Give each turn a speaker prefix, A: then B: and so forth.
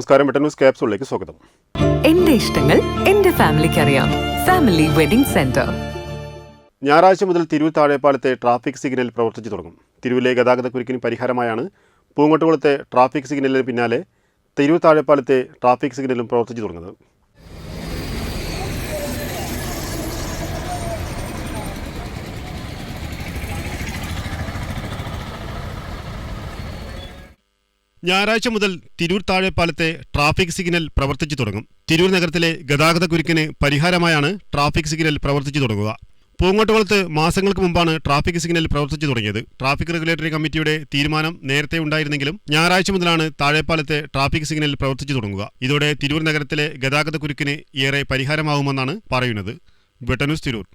A: നമസ്കാരം. ന്യൂസ് ക്യാപ്സൂളിലേക്ക് സ്വാഗതം.
B: എന്റെ ഇഷ്ടങ്ങൾ എന്റെ ഫാമിലിക്ക് അറിയാം ഫാമിലി വെഡിംഗ് സെന്റർ.
A: ഞായറാഴ്ച മുതൽ തിരൂർ താഴെപ്പാലത്തെ ട്രാഫിക് സിഗ്നൽ പ്രവർത്തിച്ചു തുടങ്ങും. തിരൂരിലെ ഗതാഗതക്കുരുക്കിന് പരിഹാരമായാണ് പൂങ്കോട്ടുകുളത്തെ ട്രാഫിക് സിഗ്നലിന് പിന്നാലെ തിരൂർ താഴെപ്പാലത്തെ ട്രാഫിക് സിഗ്നലും പ്രവർത്തിച്ചു തുടങ്ങുന്നത്. ഞായറാഴ്ച മുതൽ തിരൂർ താഴെപ്പാലത്തെ ട്രാഫിക് സിഗ്നൽ പ്രവർത്തിച്ചു തുടങ്ങും. തിരൂർ നഗരത്തിലെ ഗതാഗത കുരുക്കിന് പരിഹാരമായാണ് ട്രാഫിക് സിഗ്നൽ പ്രവർത്തിച്ചു തുടങ്ങുക. പൂങ്ങോട്ടുകുളത്ത് മാസങ്ങൾക്ക് മുമ്പാണ് ട്രാഫിക് സിഗ്നൽ പ്രവർത്തിച്ചു തുടങ്ങിയത്. ട്രാഫിക് റെഗുലേറ്ററി കമ്മിറ്റിയുടെ തീരുമാനം നേരത്തെ ഉണ്ടായിരുന്നെങ്കിലും ഞായറാഴ്ച മുതലാണ് താഴെപ്പാലത്തെ ട്രാഫിക് സിഗ്നൽ പ്രവർത്തിച്ചു തുടങ്ങുക. ഇതോടെ തിരൂർ നഗരത്തിലെ ഗതാഗത കുരുക്കിന് ഏറെ പരിഹാരമാവുമെന്നാണ് പറയുന്നത്. വെട്ടന്യൂസ് തിരൂർ.